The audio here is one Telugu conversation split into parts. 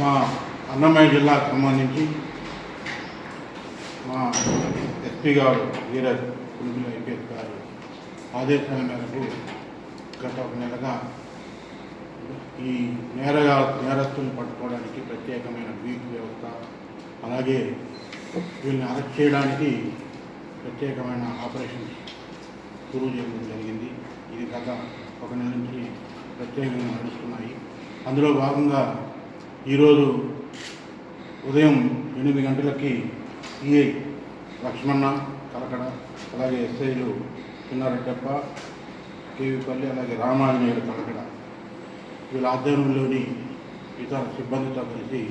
మా అన్నమయ్య జిల్లాకు సంబంధించి మా ఎస్పీ గారు వీరజ్ పులుగుల ఐపీఎస్ గారు ఆదేశాల మేరకు గత ఒక నెలగా ఈ నేరగా నేరస్తులను పట్టుకోవడానికి ప్రత్యేకమైన బీట్ వ్యవస్థ అలాగే వీళ్ళని అరెస్ట్ చేయడానికి ప్రత్యేకమైన ఆపరేషన్ గురువు చేయడం జరిగింది. ఇది గత ఒక నెల నుంచి ప్రత్యేకంగా నడుస్తున్నాయి. అందులో భాగంగా ఈరోజు ఉదయం ఎనిమిది గంటలకి ఈఐ లక్ష్మణ కలకడ అలాగే ఎస్ఐలు చిన్నారెడ్డప్ప కేవీపల్లి అలాగే రామాంజనేయుడు కలకడ వీళ్ళ ఆధ్వర్యంలోని ఇతర సిబ్బందితో కలిసి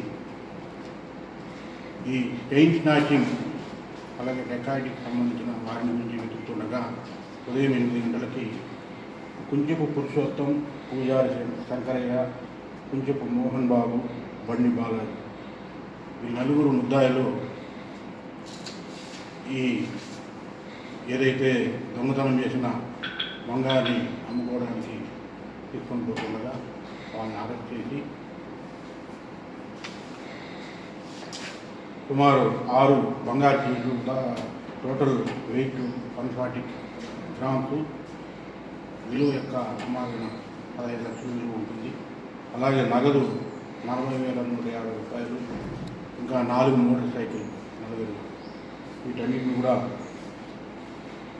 ఈ చైన్ స్నాచింగ్ అలాగే డెకాయిటీకి సంబంధించిన వారిని గురించి వెతుకుతుండగా ఉదయం ఎనిమిది గంటలకి కుంచెపు పురుషోత్తం పూజారి శంకరయ్య కుంచెపు మోహన్ బాబు బండి బాలాజీ ఈ నలుగురు ముద్దాయిలు ఈ ఏదైతే దొంగతనం చేసిన బంగారాన్ని అమ్ముకోవడానికి తీసుకొని పోతుండగా వాళ్ళని అరెస్ట్ చేసి సుమారు ఆరు బంగారు చీట్లు total weight one forty grams విలువ యొక్క సుమారు పదహైదు లక్షల విలువ ఉంటుంది. అలాగే నగదు నలభై వేల నూట యాభై రూపాయలు ఇంకా నాలుగు మోటార్ సైకిల్ నలుగురు వీటన్నిటిని కూడా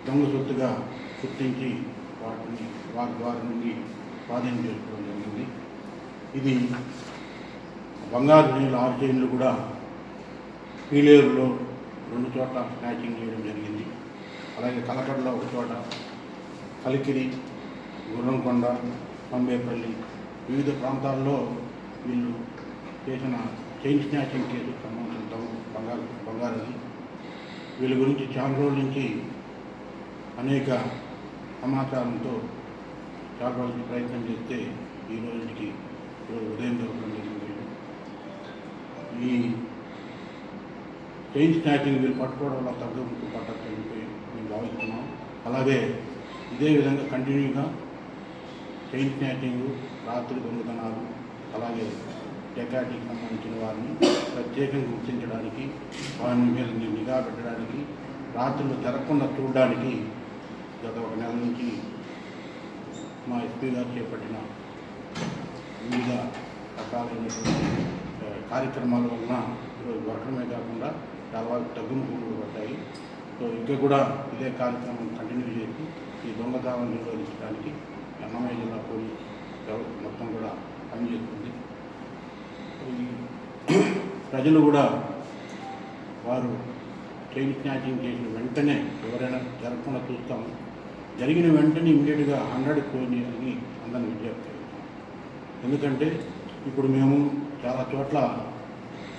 దొంగ సొత్తుగా గుర్తించి వాటిని వారి వారి నుండి స్వాధీనం చేసుకోవడం జరిగింది. ఇది బంగారు నీళ్ళ ఆరు చైన్లు కూడా పీలేరులో రెండు చోట్ల స్నాచింగ్ చేయడం జరిగింది. అలాగే కలకడలో ఒక చోట కలికిరి గుర్రంకొండ పంబేపల్లి వివిధ ప్రాంతాల్లో వీళ్ళు చేసిన చైన్ స్నాచింగ్ కేసు సంబంధించిన దొంగ బంగారు బంగారుది వీళ్ళ గురించి చాలా రోజుల నుంచి అనేక సమాచారంతో చాలా రోజులకి ప్రయత్నం చేస్తే ఈ రోజుకి ఈరోజు ఉదయం దొరకడం జరిగింది ఈ చైన్ స్నాచింగ్ వీళ్ళు పట్టుకోవడం వల్ల తగ్గుముట్టు పట్టచ్చు చెప్పి మేము భావిస్తున్నాం. అలాగే ఇదే విధంగా కంటిన్యూగా చైన్ స్నాచింగ్ రాత్రి దొంగతనాలు అలాగే డెకాటికి సంబంధించిన వారిని ప్రత్యేకంగా గుర్తించడానికి వారి మీద నిఘా పెట్టడానికి రాత్రులు జరగకుండా చూడడానికి గత ఒక నెల నుంచి మా ఎస్పీ గారు చేపట్టిన వివిధ రకాలైనటువంటి కార్యక్రమాల వలన ఈరోజు దొరకడమే కాకుండా చాలా వరకు తగ్గుముఖం కూడా పడ్డాయి సో ఇంకా కూడా ఇదే కార్యక్రమం కంటిన్యూ చేసి ఈ దొంగతనం నిరోధించడానికి అన్నమయ్య జిల్లా పోలీస్ మొత్తం పనిచేస్తుంది ప్రజలు కూడా వారు ట్రైన్ స్నాచింగ్ చేసిన వెంటనే ఎవరైనా జరగకుండా చూస్తాము జరిగిన వెంటనే ఇమీడియట్గా హండ్రెడ్ ఫోన్ చేయాలని అందరిని విజ్ఞప్తి ఎందుకంటే ఇప్పుడు మేము చాలా చోట్ల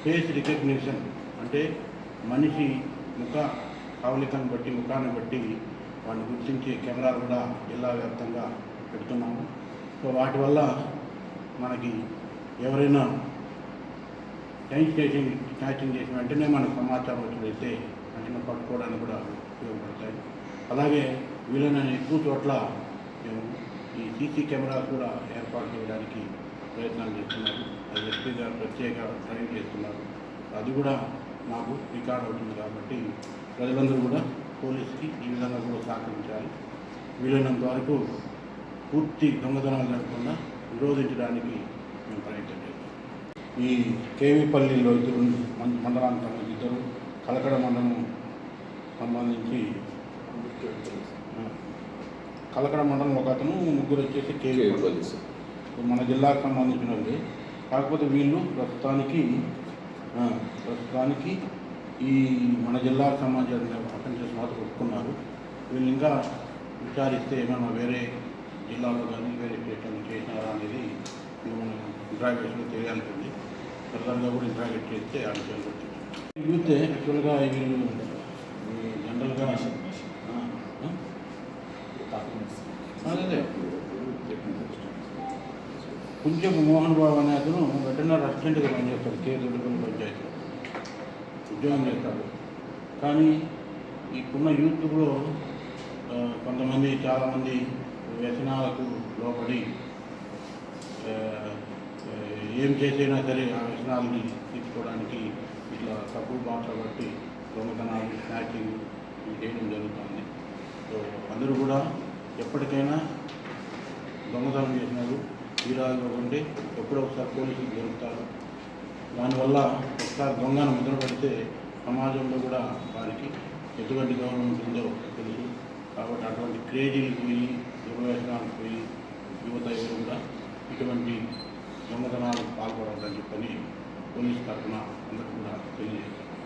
ఫేస్ రికగ్నిషన్ అంటే మనిషి ముఖ కవలికను బట్టి ముఖాన్ని బట్టి వాడిని గుర్తించి కెమెరాలు కూడా జిల్లా వ్యాప్తంగా పెడుతున్నాము. సో వాటి వల్ల మనకి ఎవరైనా టైం స్టేషన్ క్యాచింగ్ చేసిన వెంటనే మనకు సమాచారం వచ్చినట్లయితే వెంటనే పట్టుకోవడానికి కూడా ఉపయోగపడతాయి. అలాగే వీలైన ఎక్కువ చోట్ల మేము ఈ సీసీ కెమెరాస్ కూడా ఏర్పాటు చేయడానికి ప్రయత్నాలు చేస్తున్నారు. అది ఎస్పీ గారు ప్రత్యేక ట్రైన్ చేస్తున్నారు. అది కూడా మాకు రికార్డ్ అవుతుంది కాబట్టి ప్రజలందరూ కూడా పోలీస్కి ఈ విధంగా కూడా సహకరించాలి. వీలైనంత వరకు పూర్తి దొంగతనాలు జరగకుండా నిరోధించడానికి మేము ప్రయత్నం చేస్తాం ఈ కేవీపల్లిలో ఇద్దరు మండలానికి సంబంధించి ఇద్దరు కలకడ మండలం సంబంధించి కలకడ మండలం ఒక అతను ముగ్గురు వచ్చేసి కేవీపల్లి. మన జిల్లాకు సంబంధించిన వాళ్ళే. కాకపోతే వీళ్ళు ప్రస్తుతానికి ప్రస్తుతానికి ఈ మన జిల్లాకు సంబంధించిన అఫెన్సెస్ మాత్రం ఒప్పుకున్నారు వీళ్ళు ఇంకా విచారిస్తే ఏమైనా వేరే జిల్లాలో కానీ వేరే స్టేట్లో చేసినారా అనేది మనం ఇంట్రాగేషన్లో తెలియాల్సింది ఫర్దర్గా కూడా ఇంట్రాగేట్ చేస్తే ఆ విషయాలు కూడా తెలుస్తాయి. యూత్ యాక్చువల్గా వీళ్ళు జనరల్గా? అదే కొంచెం మోహన్ బాబు అనే అతను వెటర్నరీ అసిస్టెంట్గా పనిచేస్తాడు కే దొడ్డుపల్లి పంచాయతీ ఉద్యోగం చేస్తాడు కానీ ఇప్పుడున్న యూత్లో కొంతమంది చాలామంది వ్యసనాలకు లోపడి ఏం చేసైనా సరే ఆ వ్యసనాలని తీసుకోవడానికి ఇట్లా తప్పుడు బాటలు బట్టి దొంగతనాలు స్నాచింగ్ ఇవి చేయడం జరుగుతుంది. సో అందరూ కూడా ఎప్పటికైనా దొంగతనం చేసినారు తీరాలు ఉంటే ఎప్పుడో ఒకసారి పోలీసులు దొరుకుతారు దానివల్ల ఒకసారి దొంగను ముద్ర పడితే సమాజంలో కూడా వారికి ఎటువంటి గౌరవం ఉంటుందో తెలుసు. కాబట్టి అటువంటి క్రేజీలు పోయి దుర్వ్యసనాలు పోయి యువత ఎదురుగా కూడా ఇటువంటి దొంగతనాలకు పాల్పడవద్దని చెప్పని పోలీస్ తరఫున అందరూ కూడా తెలియజేస్తారు